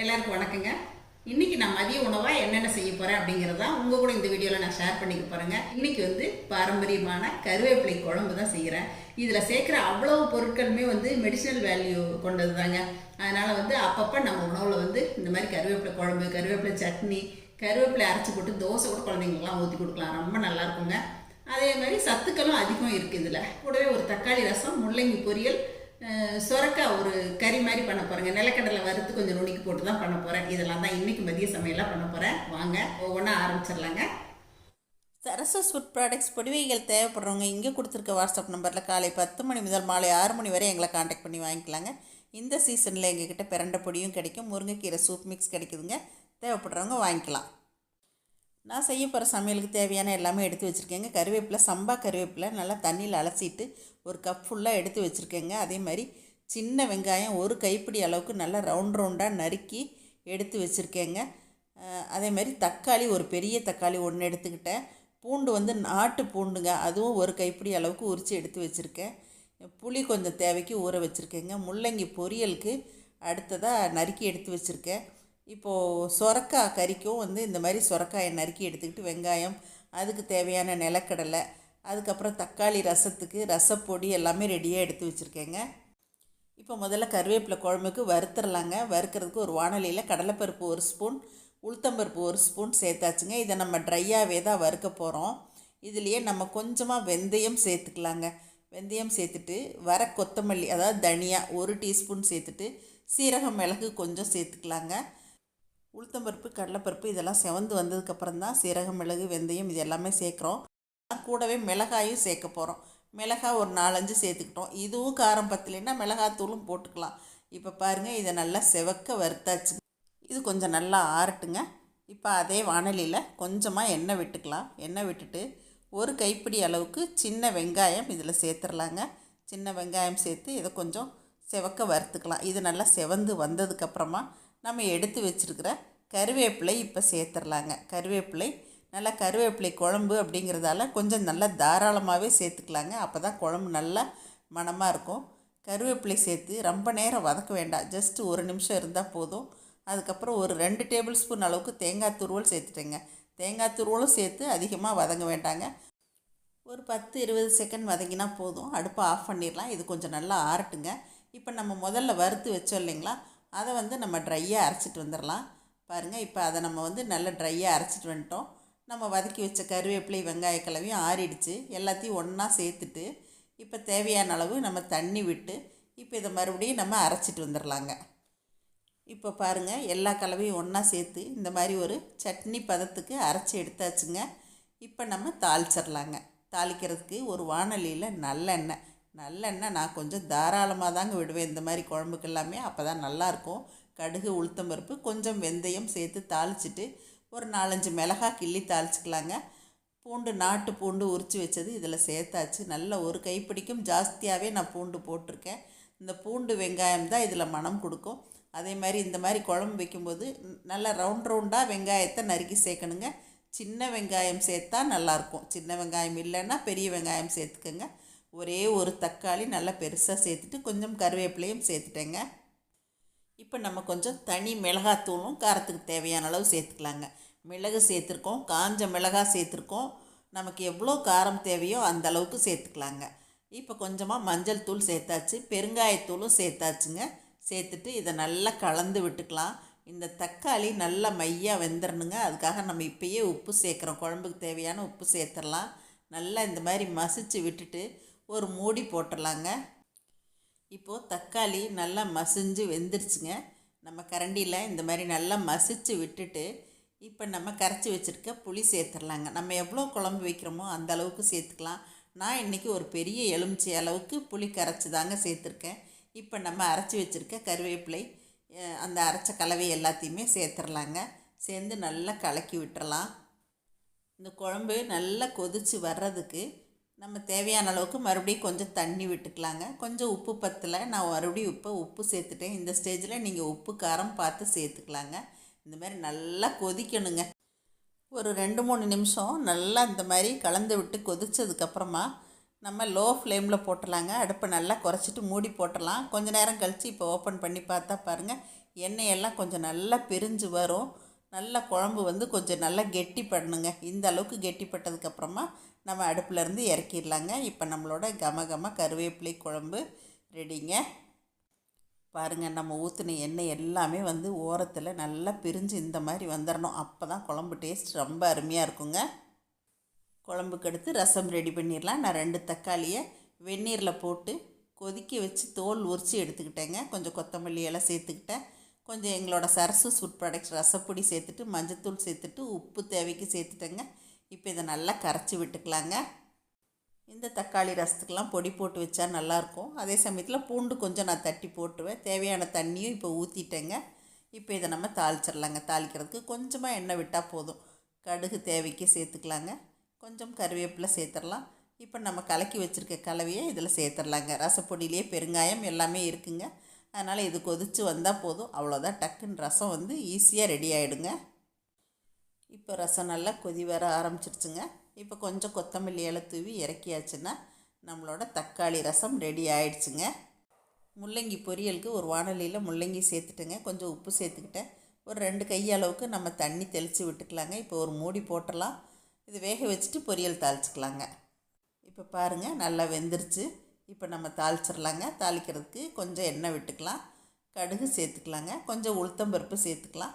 எல்லாருக்கும் வணக்கங்க. இன்னைக்கு நான் மதிய உணவாக என்னென்ன செய்ய போகிறேன் அப்படிங்கிறதா உங்கள் கூட இந்த வீடியோவில் நான் ஷேர் பண்ணிக்க போகிறேங்க இன்னைக்கு வந்து பாரம்பரியமான கருவேப்பிலை குழம்பு தான் செய்கிறேன் இதில் சேர்க்குற அவ்வளவு பொருட்களுமே வந்து மெடிசினல் வேல்யூ கொண்டது தாங்க அதனால் வந்து அப்பப்போ நம்ம உணவில் வந்து இந்த மாதிரி கருவேப்பிலை குழம்பு கருவேப்பிலை சட்னி கருவேப்பிலை அரைச்சி போட்டு தோசை கூட குழந்தைங்களுக்குலாம் ஊற்றி கொடுக்கலாம். ரொம்ப நல்லா இருக்குங்க. அதே மாதிரி சத்துக்களும் அதிகம் இருக்குது இதில். கூடவே ஒரு தக்காளி ரசம் முள்ளங்கி பொரியல் சொரக்காய் ஒரு கறி மாதிரி பண்ண போகிறேங்க நிலக்கடலை வறுத்து கொஞ்சம் நுணுக்கி போட்டு தான் பண்ண போகிறேன் இதெல்லாம் தான் இன்றைக்கி மதிய சமையலாக பண்ண போகிறேன் வாங்க ஒவ்வொன்றா ஆரம்பிச்சிடலாங்க. சரஸ்வஸ் ஃபுட் ப்ராடக்ட்ஸ் பொடிவைகள் தேவைப்படுறவங்க இங்கே கொடுத்துருக்க வாட்ஸ்அப் நம்பரில் காலை பத்து மணி முதல் மாலை ஆறு மணி வரை எங்களை காண்டாக்ட் பண்ணி வாங்கிக்கலாங்க. இந்த சீசனில் எங்ககிட்ட பிரண்டை பொடியும் கிடைக்கும். முருங்கைக்கீரை சூப் மிக்ஸ் கிடைக்குதுங்க. தேவைப்படுறவங்க வாங்கிக்கலாம். நான் செய்ய போகிற சமையலுக்கு தேவையான எல்லாமே எடுத்து வச்சுருக்கேங்க. கருவேப்பிலை சம்பா கருவேப்பிலை நல்லா தண்ணியில் அலசிட்டு ஒரு கப் ஃபுல்லாக எடுத்து வச்சுருக்கேங்க. அதே மாதிரி சின்ன வெங்காயம் ஒரு கைப்பிடி அளவுக்கு நல்லா ரவுண்ட் ரவுண்டாக நறுக்கி எடுத்து வச்சுருக்கேங்க. அதே மாதிரி தக்காளி ஒரு பெரிய தக்காளி ஒன்று எடுத்துக்கிட்டேன். பூண்டு வந்து நாட்டு பூண்டுங்க. அதுவும் ஒரு கைப்பிடி அளவுக்கு உரித்து எடுத்து வச்சுருக்கேன். புளி கொஞ்சம் தேவைக்கு ஊற வச்சுருக்கேங்க. முள்ளங்கி பொரியலுக்கு அடுத்ததாக நறுக்கி எடுத்து வச்சுருக்கேன். இப்போது சொரக்காய் கறிக்கும் வந்து இந்த மாதிரி சொரக்காயை நறுக்கி எடுத்துக்கிட்டு வெங்காயம் அதுக்கு தேவையான நிலக்கடலை அதுக்கப்புறம் தக்காளி ரசத்துக்கு ரசப்பொடி எல்லாமே ரெடியாக எடுத்து வச்சுருக்கேங்க. இப்போ முதல்ல கருவேப்பிலை குழம்புக்கு வறுத்துடலாங்க வறுக்கிறதுக்கு ஒரு வானலியில் கடலைப்பருப்பு ஒரு ஸ்பூன் உளுத்தம்பருப்பு ஒரு ஸ்பூன் சேர்த்தாச்சுங்க. இதை நம்ம ட்ரையாகவே தான் வறுக்க போகிறோம் இதுலேயே நம்ம கொஞ்சமாக வெந்தயம் சேர்த்துக்கலாங்க. வெந்தயம் சேர்த்துட்டு வர கொத்தமல்லி அதாவது தனியா ஒரு டீஸ்பூன் சேர்த்துட்டு சீரகம் மிளகு கொஞ்சம் சேர்த்துக்கலாங்க. உளுத்தம்பருப்பு கடலைப்பருப்பு இதெல்லாம் செவந்து வந்ததுக்கப்புறம் தான் சீரகம் மிளகு வெந்தயம் இது எல்லாமே சேர்க்குறோம். கூடவே மிளகாயும் சேர்க்க போகிறோம் மிளகாய் ஒரு நாலஞ்சு சேர்த்துக்கிட்டோம். இதுவும் காரம் பத்தலைன்னா மிளகாத்தூளும் போட்டுக்கலாம். இப்போ பாருங்கள் இதை நல்லா செவக்க வறுத்தாச்சு. இது கொஞ்சம் நல்லா ஆறட்டுங்க. இப்போ அதே வானலியில் கொஞ்சமாக எண்ணெய் விட்டுக்கலாம். எண்ணெய் விட்டுட்டு ஒரு கைப்பிடி அளவுக்கு சின்ன வெங்காயம் இதில் சேர்த்துடலாங்க சின்ன வெங்காயம் சேர்த்து இதை கொஞ்சம் செவக்க வறுத்துக்கலாம். இது நல்லா செவந்து வந்ததுக்கப்புறமா நம்ம எடுத்து வச்சுருக்கிற கருவேப்பிலை இப்போ சேர்த்துடலாங்க கருவேப்பிலை நல்லா கருவேப்பிலை குழம்பு அப்படிங்கிறதால கொஞ்சம் நல்லா தாராளமாகவே சேர்த்துக்கலாங்க. அப்போ தான் குழம்பு நல்லா மணமாக இருக்கும். கருவேப்பிலை சேர்த்து ரொம்ப நேரம் வதக்க வேண்டாம். ஜஸ்ட்டு ஒரு நிமிஷம் இருந்தால் போதும். அதுக்கப்புறம் ஒரு ரெண்டு டேபிள் ஸ்பூன் அளவுக்கு தேங்காய் துருவல் சேர்த்துட்டேங்க. தேங்காய் துருவலும் சேர்த்து அதிகமாக வதங்க வேண்டாங்க. ஒரு பத்து இருபது செகண்ட் வதங்கினா போதும். அடுப்பை ஆஃப் பண்ணிடலாம் இது கொஞ்சம் நல்லா ஆறட்டுங்க. இப்போ நம்ம முதல்ல வறுத்து வச்சோம் இல்லைங்களா? அதை வந்து நம்ம ட்ரையாக அரைச்சிட்டு வந்துடலாம் பாருங்கள் இப்போ அதை நம்ம வந்து நல்லா ட்ரையாக அரைச்சிட்டு வந்துட்டோம். நம்ம வதக்கி வச்ச கருவேப்பிலை வெங்காய கலவையும் ஆறிடுச்சு. எல்லாத்தையும் ஒன்றா சேர்த்துட்டு இப்போ தேவையான அளவு நம்ம தண்ணி விட்டு இப்போ இதை மறுபடியும் நம்ம அரைச்சிட்டு வந்துடலாங்க இப்போ பாருங்கள் எல்லா கலவையும் ஒன்றா சேர்த்து இந்த மாதிரி ஒரு சட்னி பதத்துக்கு அரைச்சி எடுத்தாச்சுங்க. இப்போ நம்ம தாளிச்சிடலாங்க தாளிக்கிறதுக்கு ஒரு வானொலியில் நல்லெண்ணெய். நல்லெண்ணெய் நான் கொஞ்சம் தாராளமாக தாங்க விடுவேன். இந்த மாதிரி குழம்புக்கு எல்லாமே அப்போ தான் நல்லாயிருக்கும் கடுகு உளுத்தம் பருப்பு கொஞ்சம் வெந்தயம் சேர்த்து தாளிச்சிட்டு ஒரு நாலஞ்சு மிளகாய் கிள்ளி தாளிச்சிக்கலாங்க. பூண்டு நாட்டு பூண்டு உரித்து வச்சது இதில் சேர்த்தாச்சு. நல்ல ஒரு கைப்பிடிக்கும். ஜாஸ்தியாகவே நான் பூண்டு போட்டிருக்கேன். இந்த பூண்டு வெங்காயம் தான் இதில் மனம் கொடுக்கும். அதே மாதிரி இந்த மாதிரி குழம்பு வைக்கும்போது நல்லா ரவுண்ட் ரவுண்டாக வெங்காயத்தை நறுக்கி சேர்க்கணுங்க. சின்ன வெங்காயம் சேர்த்தா நல்லாயிருக்கும். சின்ன வெங்காயம் இல்லைன்னா பெரிய வெங்காயம் சேர்த்துக்கோங்க. ஒரே ஒரு தக்காளி நல்லா பெருசாக சேர்த்துட்டு கொஞ்சம் கருவேப்பிலையும் சேர்த்துட்டேங்க. இப்போ நம்ம கொஞ்சம் தனி மிளகாத்தூளும் காரத்துக்கு தேவையான அளவு சேர்த்துக்கலாங்க. மிளகு சேர்த்துருக்கோம் காஞ்ச மிளகாய் சேர்த்துருக்கோம். நமக்கு எவ்வளோ காரம் தேவையோ அந்த அளவுக்கு சேர்த்துக்கலாங்க. இப்போ கொஞ்சமாக மஞ்சள் தூள் சேர்த்தாச்சு பெருங்காயத்தூளும் சேர்த்தாச்சுங்க. சேர்த்துட்டு இதை நல்லா கலந்து விட்டுக்கலாம். இந்த தக்காளி நல்லா மையாக வெந்துடணுங்க அதுக்காக நம்ம இப்பயே உப்பு சேர்க்குறோம். குழம்புக்கு தேவையான உப்பு சேர்த்துடலாம் நல்லா இந்த மாதிரி மசிச்சு விட்டுட்டு ஒரு மூடி போட்டுடலாங்க இப்போது தக்காளி நல்லா மசிஞ்சு வெந்துருச்சுங்க. நம்ம கரண்டியில் இந்த மாதிரி நல்லா மசிச்சு விட்டுட்டு இப்போ நம்ம கரைச்சி வச்சுருக்க புளி சேர்த்துடலாங்க நம்ம எவ்வளோ குழம்பு வைக்கிறோமோ அந்த அளவுக்கு சேர்த்துக்கலாம். நான் இன்றைக்கி ஒரு பெரிய எலுமிச்சை அளவுக்கு புளி கரைச்சி தாங்க சேர்த்துருக்கேன். இப்போ நம்ம அரைச்சி வச்சுருக்க கருவேப்பிலை அந்த அரைச்ச கலவை எல்லாத்தையுமே சேர்த்துடலாங்க சேர்ந்து நல்லா கலக்கி விட்டுறலாம். இந்த குழம்பு நல்லா கொதித்து வர்றதுக்கு நம்ம தேவையான அளவுக்கு மறுபடியும் கொஞ்சம் தண்ணி விட்டுக்கலாங்க. கொஞ்சம் உப்பு பத்தில் நான் மறுபடியும் உப்பை உப்பு சேர்த்துட்டேன். இந்த ஸ்டேஜில் நீங்கள் உப்பு காரம் பார்த்து சேர்த்துக்கலாங்க. இந்த மாதிரி நல்லா கொதிக்கணுங்க. ஒரு ரெண்டு மூணு நிமிஷம் நல்லா இந்த மாதிரி கலந்து விட்டு கொதித்ததுக்கப்புறமா நம்ம லோ ஃப்ளேமில் போட்டுடலாங்க அடுப்பை நல்லா குறைச்சிட்டு மூடி போட்டலாம். கொஞ்ச நேரம் கழித்து இப்போ ஓப்பன் பண்ணி பார்த்தா பாருங்கள் எண்ணெயெல்லாம் கொஞ்சம் நல்லா பிரிஞ்சு வரும். நல்லா குழம்பு வந்து கொஞ்சம் நல்லா கெட்டி பண்ணுங்க இந்த அளவுக்கு கெட்டிப்பட்டதுக்கப்புறமா நம்ம அடுப்புலேருந்து இறக்கிடலாங்க. இப்போ நம்மளோட கம கம கருவேப்பிலை குழம்பு ரெடிங்க. பாருங்கள் நம்ம ஊற்றின எண்ணெய் எல்லாமே வந்து ஓரத்தில் நல்லா பிரிஞ்சு இந்த மாதிரி வந்துடணும் அப்போ தான் குழம்பு டேஸ்ட் ரொம்ப அருமையாக இருக்குங்க. குழம்புக்கு எடுத்து ரசம் ரெடி பண்ணிடலாம். நான் ரெண்டு தக்காளியை வெந்நீரில் போட்டு கொதிக்க வச்சு தோல் உரித்து எடுத்துக்கிட்டேங்க. கொஞ்சம் கொத்தமல்லி எல்லாம் சேர்த்துக்கிட்டேன். கொஞ்சம் எங்களோட சரசு ஃபுட் ப்ராடக்ட்ஸ் ரசப்பொடி சேர்த்துட்டு மஞ்சத்தூள் சேர்த்துட்டு உப்பு தேவைக்கு சேர்த்துட்டேங்க. இப்போ இதை நல்லா கரைச்சி விட்டுக்கலாங்க. இந்த தக்காளி ரசத்துக்கெலாம் பொடி போட்டு வச்சா நல்லாயிருக்கும். அதே சமயத்தில் பூண்டு கொஞ்சம் நான் தட்டி போட்டுவேன் தேவையான தண்ணியும் இப்போ ஊற்றிட்டேங்க இப்போ இதை நம்ம தாளிச்சிடலாங்க. தாளிக்கிறதுக்கு கொஞ்சமாக எண்ணெய் விட்டால் போதும். கடுகு தேவைக்கு சேர்த்துக்கலாங்க. கொஞ்சம் கருவேப்பிலை சேர்த்துடலாம். இப்போ நம்ம கலக்கி வச்சுருக்க கலவையை இதில் சேர்த்துடலாங்க. ரசப்பொடியிலே பெருங்காயம் எல்லாமே இருக்குங்க. அதனால் இது கொதித்து வந்தால் போதும். அவ்வளோதான். டக்குன்னு ரசம் வந்து ஈஸியாக ரெடி ஆகிடுங்க இப்போ ரசம் நல்லா கொதி வர ஆரம்பிச்சிருச்சுங்க. இப்போ கொஞ்சம் கொத்தமல்லி இலை தூவி இறக்கியாச்சுன்னா நம்மளோட தக்காளி ரசம் ரெடி ஆயிடுச்சுங்க. முள்ளங்கி பொரியலுக்கு ஒரு வானலியில் முள்ளங்கி சேர்த்துட்டுங்க. கொஞ்சம் உப்பு சேர்த்துக்கிட்டேன். ஒரு ரெண்டு கை அளவுக்கு நம்ம தண்ணி தெளித்து விட்டுக்கலாங்க. இப்போ ஒரு மூடி போட்டலாம் இது வேக வச்சுட்டு பொரியல் தாளிச்சிக்கலாங்க. இப்போ பாருங்கள் நல்லா வெந்துருச்சு. இப்போ நம்ம தாளிச்சிடலாங்க. தாளிக்கிறதுக்கு கொஞ்சம் எண்ணெய் விட்டுக்கலாம். கடுகு சேர்த்துக்கலாங்க. கொஞ்சம் உளுத்தம்பருப்பு சேர்த்துக்கலாம்.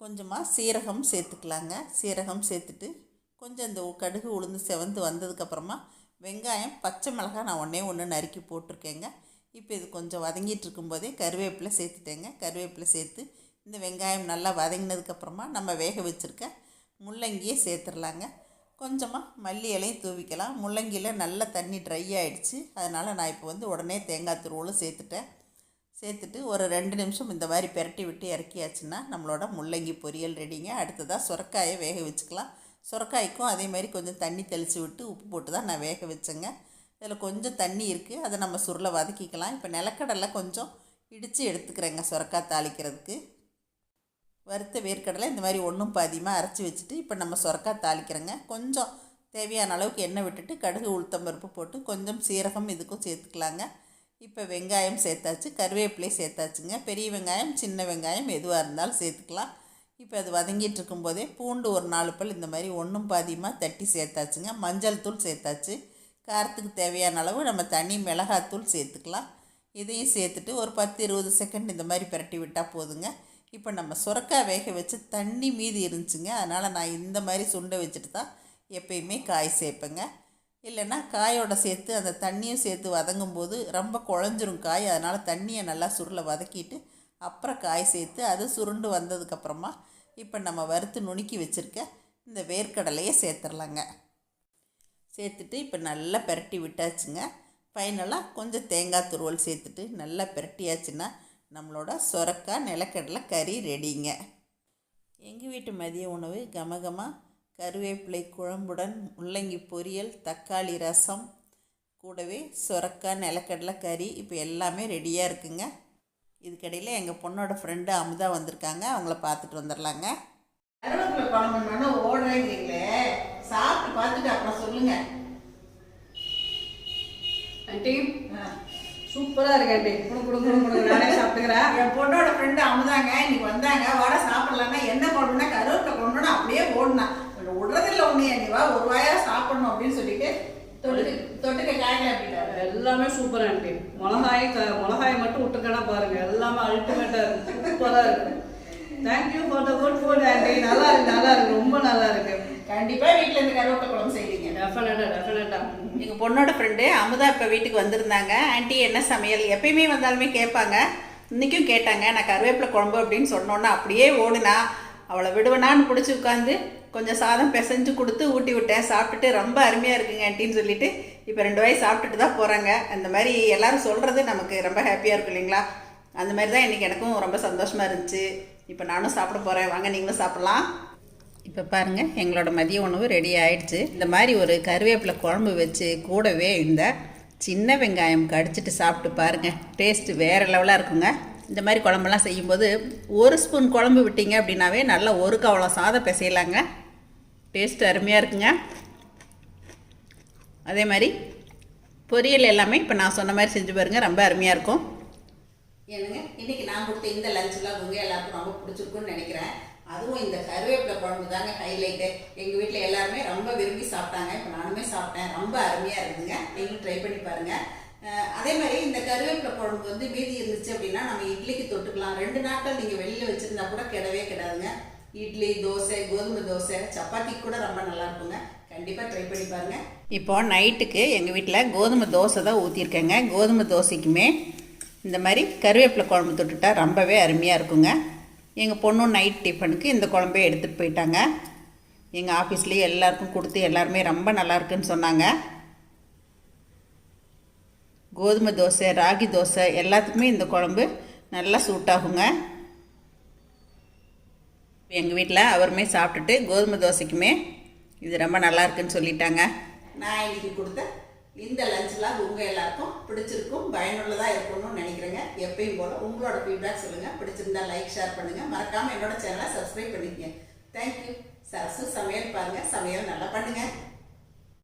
கொஞ்சமாக சீரகம் சேர்த்துக்கலாங்க. சீரகம் சேர்த்துட்டு கொஞ்சம் இந்த கடுகு உளுந்து செவந்து வந்ததுக்கப்புறமா வெங்காயம் பச்சை மிளகாய் நான் ஒன்றே ஒன்று நறுக்கி போட்டிருக்கேங்க. இப்போ இது கொஞ்சம் வதங்கிட்டு இருக்கும்போதே கருவேப்பிலை சேர்த்துட்டேங்க. கருவேப்பிலை சேர்த்து இந்த வெங்காயம் நல்லா வதங்கினதுக்கப்புறமா நம்ம வேக வச்சுருக்க முள்ளங்கியை சேர்த்துடலாங்க. கொஞ்சமாக மல்லி இலையும் தூவிக்கலாம். முள்ளங்கியில் நல்லா தண்ணி ட்ரை ஆகிடுச்சு அதனால் நான் இப்போ வந்து உடனே தேங்காய் துருவலும் சேர்த்துட்டேன். சேர்த்துட்டு ஒரு ரெண்டு நிமிஷம் இந்த மாதிரி பெரட்டி விட்டு இறக்கியாச்சுன்னா நம்மளோட முள்ளங்கி பொரியல் ரெடிங்க. அடுத்ததாக சுரக்காயை வேக வச்சுக்கலாம். சுரக்காய்க்கும் அதே மாதிரி கொஞ்சம் தண்ணி தெளித்து விட்டு உப்பு போட்டு தான் நான் வேக வச்சேங்க. இதில் கொஞ்சம் தண்ணி இருக்குது அதை நம்ம சுருளை வதக்கிக்கலாம். இப்போ நிலக்கடலை கொஞ்சம் இடித்து எடுத்துக்கிறேங்க சுரக்காய் தாளிக்கிறதுக்கு. வறுத்த வேர்க்கடலை இந்த மாதிரி ஒன்றும் பாதியமாக அரைச்சி வச்சுட்டு இப்போ நம்ம சுரக்காய் தாளிக்கிறோங்க. கொஞ்சம் தேவையான அளவுக்கு எண்ணெய் விட்டுட்டு கடுகு உளுத்தம்பருப்பு போட்டு கொஞ்சம் சீரகம் இதுக்கும் சேர்த்துக்கலாங்க. இப்போ வெங்காயம் சேர்த்தாச்சு கருவேப்பிலை சேர்த்தாச்சுங்க. பெரிய வெங்காயம் சின்ன வெங்காயம் எதுவாக இருந்தாலும் சேர்த்துக்கலாம். இப்போ அது வதங்கிட்டு இருக்கும்போதே பூண்டு ஒரு நாலு பல் இந்த மாதிரி ஒன்றும் பாதியமாக தட்டி சேர்த்தாச்சுங்க. மஞ்சள் தூள் சேர்த்தாச்சு. காரத்துக்கு தேவையான அளவு நம்ம தனி மிளகாத்தூள் சேர்த்துக்கலாம். இதையும் சேர்த்துட்டு ஒரு பத்து இருபது செகண்ட் இந்த மாதிரி பிரட்டி விட்டால் போதுங்க. இப்போ நம்ம சுரக்காய் வேக வச்சு தண்ணி மீதி இருந்துச்சுங்க. அதனால் நான் இந்த மாதிரி சுண்டை வச்சுட்டு தான் எப்பயுமே காய் சேர்ப்பேங்க. இல்லைன்னா காயோட சேர்த்து அந்த தண்ணியும் சேர்த்து வதங்கும் போது ரொம்ப குழஞ்சிரும் காய். அதனால் தண்ணியை நல்லா சுருளை வதக்கிட்டு அப்புறம் காய் சேர்த்து அது சுருண்டு வந்ததுக்கப்புறமா இப்போ நம்ம வறுத்து நுணுக்கி வச்சுருக்க இந்த வேர்க்கடலையை சேர்த்துடலாங்க சேர்த்துட்டு இப்போ நல்லா பிரட்டி விட்டாச்சுங்க. ஃபைனலாக கொஞ்சம் தேங்காய் துருவல் சேர்த்துட்டு நல்லா பிரட்டியாச்சுன்னா நம்மளோட சொரக்காய் நிலக்கடலை கறி ரெடிங்க. எங்கள் வீட்டு மதிய உணவு கமகமாக கருவேப்பிலை குழம்புடன் முள்ளங்கி பொரியல் தக்காளி ரசம் கூடவே சொரக்காய் நிலக்கடலை கறி இப்போ எல்லாமே ரெடியாக இருக்குங்க. இதுக்கடையில் எங்கள் பொண்ணோட ஃப்ரெண்டு அமுதா வந்திருக்காங்க. அவங்கள பார்த்துட்டு வந்துடலாங்க கருவேப்பிலை குழம்புன்னு ஓடுறீங்களே சாப்பிட்டு பார்த்துட்டு அப்புறம் சொல்லுங்க. ஆண்டி சூப்பரா இருக்கு ஆண்டி. குடு குடு குடு குடு நானே சாப்பிட்டுக்கிறேன். என் பொண்ணோட ஃப்ரெண்டு அமுதாங்க. இன்னைக்கு வந்தாங்க. வர சாப்பிடலான்னா என்ன பண்ணுனா கருவேப்பிலை கொண்டு அப்படியே ஓடினான் விடுறதில்ல உன்னைய நீ வா ஒரு வாயா சாப்பிடணும் அப்படின்னு சொல்லிட்டு தொட்டுக்க காய்கறி அப்படிட்டாரு எல்லாமே சூப்பர் ஆண்டி. மிளகாய் மிளகாய் மட்டும் விட்டுருக்கேன்னா பாருங்க. எல்லாமே அல்டிமேட்டா இருக்கு. சூப்பரா இருக்கு. Thank you for the good food aunty. நல்லா இருக்கு நல்லா இருக்கு. ரொம்ப நல்லா இருக்கு. கண்டிப்பா வீட்ல இருந்து கருவேப்பிலை குழம்பு செய்வீங்க. டெஃபினட்டா டெஃபினட்டா எங்கள் பொண்ணோட ஃப்ரெண்டு அமுதா இப்போ வீட்டுக்கு வந்திருந்தாங்க. ஆண்டி என்ன சமையல்? எப்பயுமே வந்தாலுமே கேட்பாங்க. இன்றைக்கும் கேட்டாங்க. நான் கருவேப்பிலை குழம்பு அப்படின்னு சொன்னோன்னே அப்படியே ஓடுனா அவளை விடுவேனான்னு பிடிச்சி உட்காந்து கொஞ்சம் சாதம் பிசைஞ்சு கொடுத்து ஊட்டி விட்டேன். சாப்பிட்டுட்டு ரொம்ப அருமையாக இருக்குங்க ஆண்டின்னு சொல்லிட்டு. இப்போ ரெண்டு வாய் சாப்பிட்டுட்டு தான் போகிறாங்க அந்த மாதிரி எல்லாரும் சொல்கிறது நமக்கு ரொம்ப ஹாப்பியாக இருக்கும் இல்லைங்களா? அந்த மாதிரி தான் இன்றைக்கி எனக்கும் ரொம்ப சந்தோஷமாக இருந்துச்சு. இப்போ நானும் சாப்பிட போகிறேன் வாங்க நீங்களும் சாப்பிட்லாம். இப்போ பாருங்கள் எங்களோட மதிய உணவு ரெடி ஆயிடுச்சு. இந்த மாதிரி ஒரு கருவேப்பிலை குழம்பு வச்சு கூடவே இந்த சின்ன வெங்காயம் கடிச்சிட்டு சாப்பிட்டு பாருங்கள் டேஸ்ட்டு வேறு லெவலாக இருக்குங்க. இந்த மாதிரி குழம்பெல்லாம் செய்யும்போது ஒரு ஸ்பூன் குழம்பு விட்டீங்க அப்படின்னாவே நல்லா ஒரு கவளம் சாதம் பிசையலாங்க. டேஸ்ட் அருமையாக இருக்குங்க. அதே மாதிரி பொரியல் எல்லாமே இப்போ நான் சொன்ன மாதிரி செஞ்சு பாருங்கள் ரொம்ப அருமையாக இருக்கும். ஏனுங்க இன்றைக்கி நான் கொடுத்த இந்த லஞ்செலாம் உங்கள் எல்லாருக்கும் ரொம்ப பிடிச்சிருக்குன்னு நினைக்கிறேன். அதுவும் இந்த கருவேப்பிலை குழம்பு தாங்க ஹைலைட்டு எங்கள் வீட்டில் எல்லாருமே ரொம்ப விரும்பி சாப்பிட்டாங்க. இப்போ நானுமே சாப்பிட்டேன். ரொம்ப அருமையாக இருக்குதுங்க நீங்களும் ட்ரை பண்ணி பாருங்கள் அதே மாதிரி இந்த கருவேப்பிலை குழம்பு வந்து மீதி இருந்துச்சு அப்படின்னா நம்ம இட்லிக்கு தொட்டுக்கலாம். ரெண்டு நாட்கள் நீங்கள் வெளியில் வச்சுருந்தா கூட கிடவே கிடாதுங்க. இட்லி தோசை கோதுமை தோசை சப்பாத்திக்கு கூட ரொம்ப நல்லா இருக்குங்க. கண்டிப்பாக ட்ரை பண்ணி பாருங்க. இப்போ நைட்டுக்கு எங்கள் வீட்டில் கோதுமை தோசை தான் ஊற்றிருக்கேங்க கோதுமை தோசைக்குமே இந்த மாதிரி கருவேப்பிலை குழம்பு தொட்டுட்டா ரொம்பவே அருமையாக இருக்குங்க. எங்கள் பொண்ணும் நைட் டிஃபனுக்கு இந்த குழம்பே எடுத்துகிட்டு போயிட்டாங்க. எங்கள் ஆஃபீஸ்லேயே எல்லாருக்கும் கொடுத்து எல்லாருமே ரொம்ப நல்லா இருக்குன்னு சொன்னாங்க. கோதுமை தோசை ராகி தோசை எல்லாத்துக்குமே இந்த குழம்பு நல்லா சூட் ஆகுங்க. எங்கள் வீட்டில் அவருமே சாப்பிட்டுட்டு கோதுமை தோசைக்குமே இது ரொம்ப நல்லா இருக்குன்னு சொல்லிட்டாங்க. நான் இன்னைக்கு கொடுத்த இந்த லஞ்ச்லாம் உங்கள் எல்லாருக்கும் பிடிச்சிருக்கும் பயனுள்ளதாக இருக்கணும்னு நினைக்கிறேங்க. எப்பயும் போல் உங்களோட ஃபீட்பேக் சொல்லுங்கள் பிடிச்சிருந்தா லைக் ஷேர் பண்ணுங்கள் மறக்காமல் என்னோட சேனலை சப்ஸ்கிரைப் பண்ணிக்கங்க. தேங்க்யூ சரசு சமையல் பாருங்கள் சமையல் நல்லா பண்ணுங்கள்